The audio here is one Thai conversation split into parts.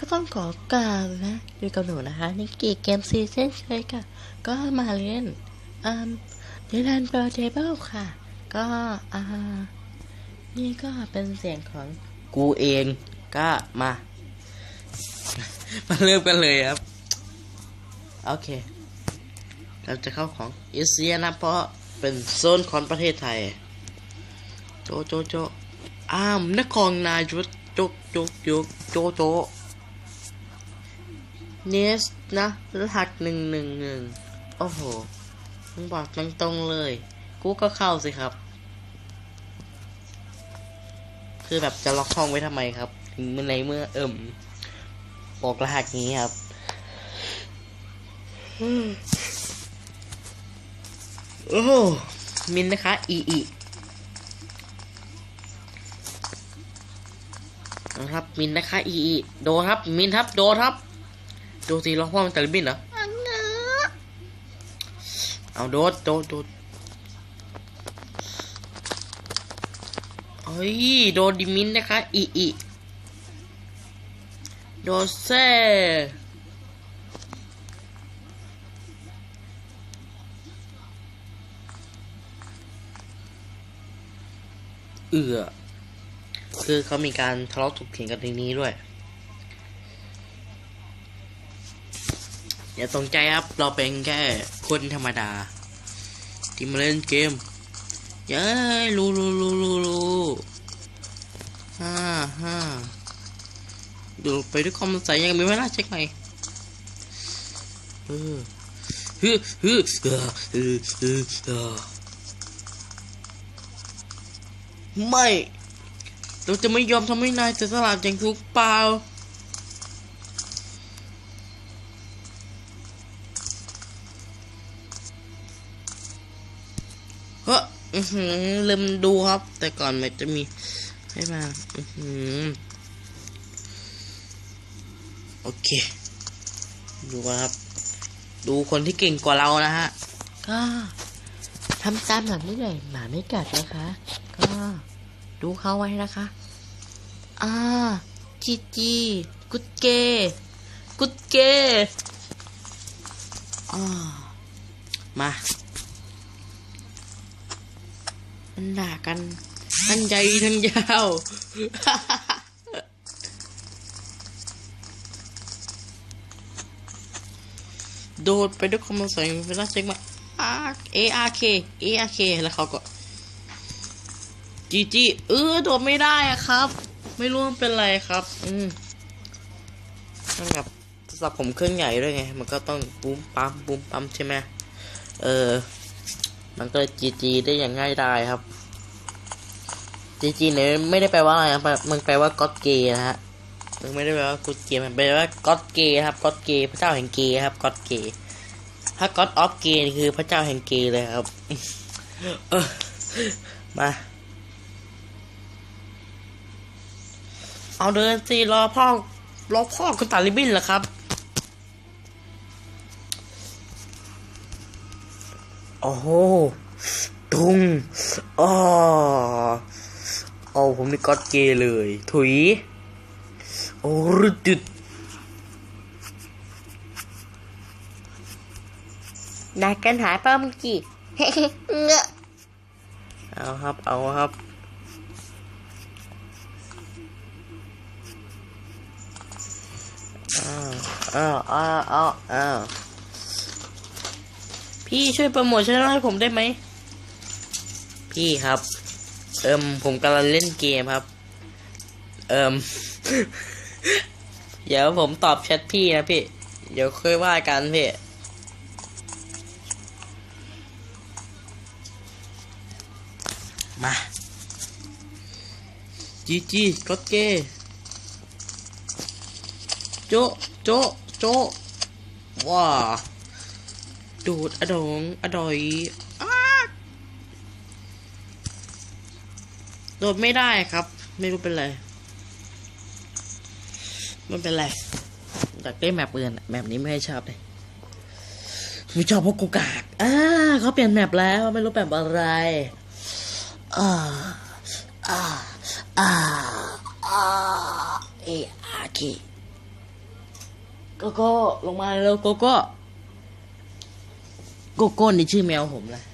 ก็ต้องขอกล่าวนะอยู่กับหนูนะคะนิกกี้เกมซีเช่นเคยค่ะ ก็มาเล่นอ่าดิลันเบลเทเบิลค่ะ ก็อ่านี่ก็เป็นเสียงของกูเองก็มา มาเริ่มกันเลยครับ โอเค เราจะเข้าของเอเชียนะ เพราะเป็นโซนของประเทศไทย โจโจโจอ้ามนครนายกโจโจโจโจโจ เนสนะรหัสหนึ่งหนึ่งหนึ่งโอ้โหต้องบอกตรงๆเลย กูก็เข้าสิครับ คือแบบจะล็อกห้องไว้ทำไมครับถึงเมื่อในเมื่อเอิ่มบอกรหัสนี้ครับโอ้โหมินนะคะอีอีนะครับมินนะคะอีอีโดนครับ มินครับ โดนครับ ดนสีล็อกห้องแต่ละบินเหรอเอาโดดโดดโดดเฮ้ยโดนดิมินนะคะอีอีโดนแซ่เอือคือเขามีการทะเลาะถกเถียงกันในนี้ด้วย อย่าตกใจครับ เราเป็นแค่คนธรรมดา ที่มาเล่นเกมเย้รู้รู้รู้รู้รู้ฮ่าฮ่าดูไปด้วยความสงสัยยังมีเวลาเช็คไหมเออฮึฮึเออเออเออเออไม่ เราจะไม่ยอมทำให้นายเสียสละอย่างถูกเปล่า ออือหือลืมดูครับ แต่ก่อนมันจะมีให้มาอือหือโอเค ดูครับ ดูคนที่เก่งกว่าเรานะฮะ ก็ทำตามหลังนี้เลยหมาไม่กัดนะคะ ก็ดูเขาไว้นะคะอ่าจีจีกุดเก กุดเกอ่ามา มันด่ากัน ทั้งใหญ่ทั้งยาว โดดไปด้วยความสงสัยเวลาเช็คมา A R K A R K แล้วเขาก็จีจีเออโดดไม่ได้อะครับ ไม่รู้มันเป็นไรครับ อืมนั่นแบบโทรศัพท์ผมเครื่องใหญ่ด้วยไง มันก็ต้องบูมปั๊มบูมปั๊มใช่ไหมเออ มันก็จีจีได้อย่างง่ายดายครับจีจีเนี่ยไม่ได้แปลว่าอะไรนะมันแปลว่าก็อดเกย์นะฮะมันไม่ได้แปลว่ากูเกย์มันแปลว่าก็อดเกย์ครับก็อดเกย์พระเจ้าแห่งเกย์ครับก็อดเกย์ถ้าก็อดออฟเกย์คือพระเจ้าแห่งเกย์เลยครับมา เอาเดินสิรอพ่อรอพ่อคุณตาลิบินเหรอครับ โอ้โหตุงอ๋อเอาผมนี่ก็อดเกย์เลย ถุย โอ้รุดดุดนายกันหายเป้าเมื่อกี้เงอะเอาครับ เอาครับ อ้าวอ้าวอ้าวอ้าวอ้าว พี่ช่วยโปรโมทช่องให้ผมได้ไหม พี่ครับ เอิมผมกำลังเล่นเกมครับ เอิมเดี๋ยวผมตอบแชทพี่นะพี่ เดี๋ยวค่อยว่ากันพี่มาจีจีกดเกโจะโจะโจะว้า ดูดอดองอดอยอโดดไม่ได้ครับ ไม่รู้เป็นไรไม่เป็นไรอยากได้แมปอื่นอะแมปนี้ไม่ให้ชอบเลยไม่ชอบพราะกูกากอ่าเขาเปลี่ยนแมปแล้วไม่รู้แบบอะไรอ่าอ่าอ่าอ่าเออาเคโกโก้ลงมาเร็วโกโก้ โกโก้นี่ชื่อแมวผมลย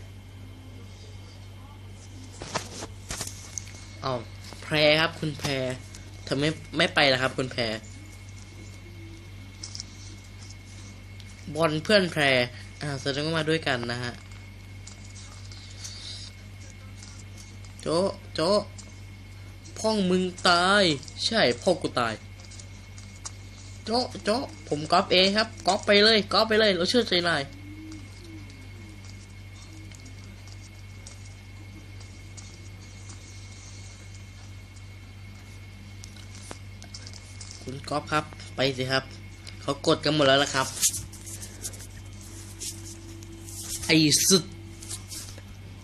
เอาแพรครับ คุณแพรทำไมไม่ไปล่ะครับ คุณแพรบอลเพื่อนแพรอ่าแสดงว่ามาด้วยกันนะฮะ โจโจพ่องมึงตาย ใช่พ่อกูตาย โจโจผมก๊อปเองครับก๊อปไปเลยก๊อปไปเลย เราเชื่อใจนาย คุณก๊อปครับ ไปสิครับ เขากดกันหมดแล้วละครับ ไอ้สุด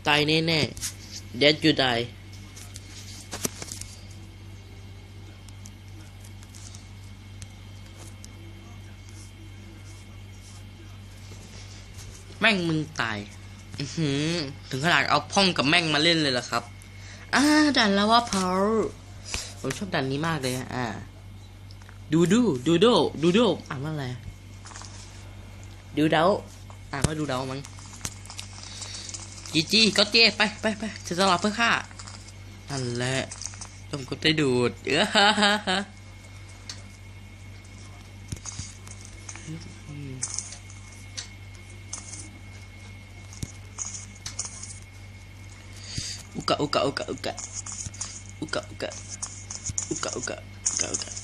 ตายแน่ๆ Dead you die แม่งมึงตาย ถึงขนาดเอาพ่องกับแม่งมาเล่นเลยเหรอครับ อ่า ดันแล้วว่าเพาผมชอบดันนี้มากเลยอ่า ดูดูดูโดดูโดอ่านว่าอะไรดูเดาอ่านว่าดูเดามั้งจีจีก็เจไปไปไปจะสลับเพื่อฆ่านั่นแหละต้องกดได้ดูดเออฮ่าฮ่าฮ่าอุกะอุกะอุกะอุกะอุกะอุกะอุกะอุกะอุกะ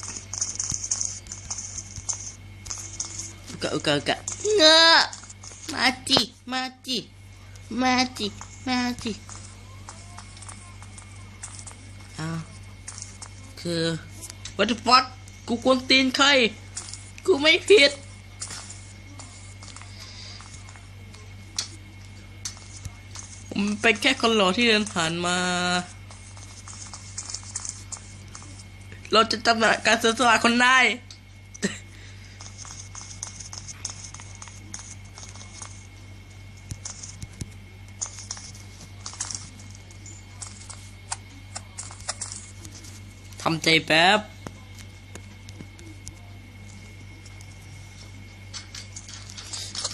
กะอุกะอุกะอุกะเงอะมาจิมาจิมาจิมาจิอ้าวคือ what the fuck กูกวนตีนใคร กูไม่ผิด ผมเป็นแค่คนหล่อที่เดินผ่านมา เราจะจำหน่ายการเสียสละคนได้ำใจแป๊บ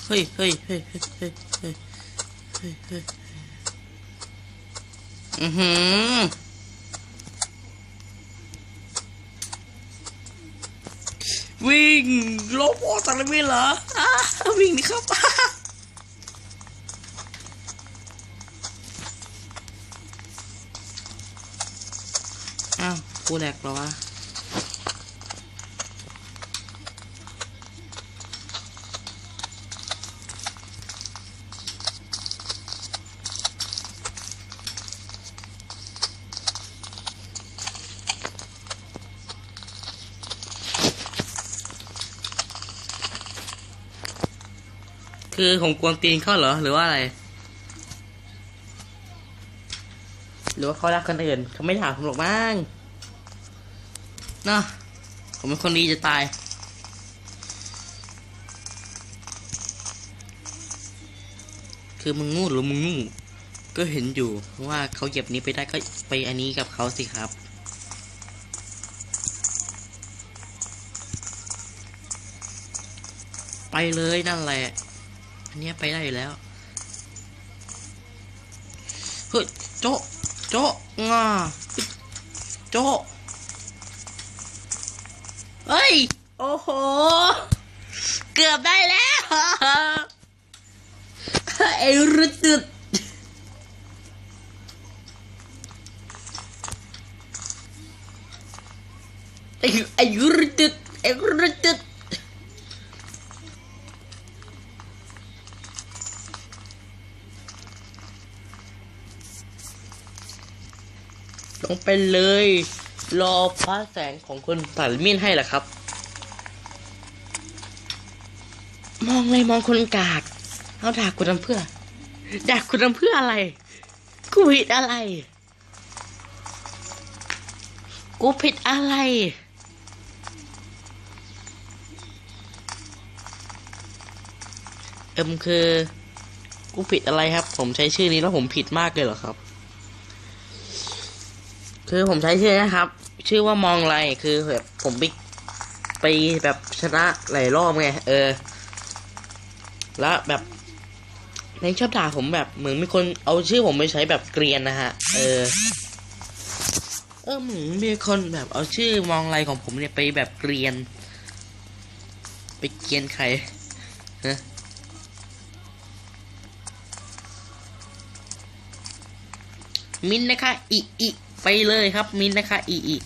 เฮ้ยเฮ้ยเฮ้ยเฮ้ยเฮ้ยเฮ้ยเฮ้ยอือหือวิ่งลโอโพสังเวยเหรอ วิ่งดีครับ กูแหลกหรอวะคือผมกวนตีนเขาเหรอ หรือว่าอะไร หรือว่าเขารักคนอื่น เขาไม่ถามผมหรอกมั้ง นะผมเป็นคนดีจะตาย คือมึงงูหรือมึงงูก็เห็นอยู่ว่าเขาเหยียบนี้ไปได้ก็ไปอันนี้กับเขาสิครับ ไปเลยนั่นแหละ อันเนี้ยไปได้อยู่แล้ว เฮ้ย โจะโจะงาโจะ เฮ้ย โอ้โห เกือบได้แล้ว ไอ้รุดตึดไอ้ไอ้รุดตึดไอ้รุดตึดลงไปเลย รอพระแสงของคนสันมีนให้แหละครับ มองเลยมองคนกากเอาด่ากูทำเพื่อด่ากูทำเพื่ออะไร กูผิดอะไร กูผิดอะไรเอิมคือ กูผิดอะไรครับ ผมใช้ชื่อนี้แล้วผมผิดมากเลยเหรอครับ คือผมใช้ชื่อนะครับ ชื่อว่ามองไรคือแบบผมไปไปแบบชนะหลายรอบไง เออ แล้วแบบในชอบด่าผมแบบเหมือนมีคนเอาชื่อผมไปใช้แบบเกรียนนะฮะ เออ เออเหมือนมีคนแบบเอาชื่อมองไรของผมเนี่ยไปแบบเกรียน ไปเกรียนใครฮะมินนะคะ อีอีไปเลยครับ มินนะคะ อีอี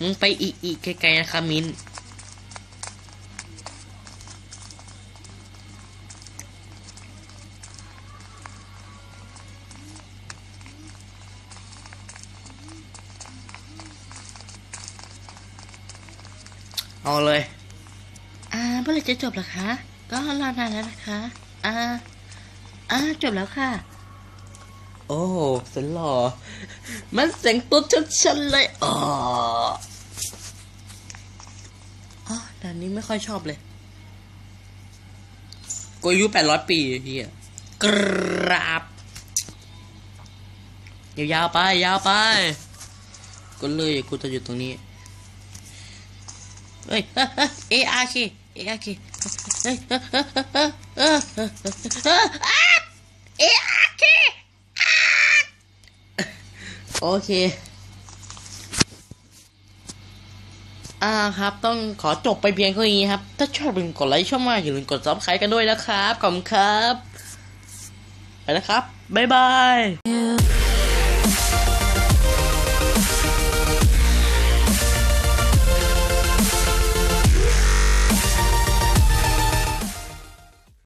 มึงไปอีอีไกลๆนะคะมินเอาเลย อ่าเมื่อไหรจะจบล่ะคะ ก็รอนานแล้วนะคะ อ่า อ่า จบแล้วค่ะ โอ้เสียงหล่อ มันเสียงตุ๊ดชัดๆเลยอ๋ออ๋อด่า นี้ไม่ค่อยชอบเลยกูอายุแปดร้อยปีเฮียกราบยาวๆไปยาวไปก็เลยกูจะอยู่ตรงนี้เฮ้ยเออาร์เคเออาร์เคเฮ้ยเออาร์เคโอเค อ่าครับ ต้องขอจบไปเพียงเท่านี้ครับ ถ้าชอบอย่าลืมกดไลค์ช่องมากอย่าลืมกดซับสไครต์กันด้วยนะครับขอบคุณครับ ไปแล้วครับ บ๊ายบาย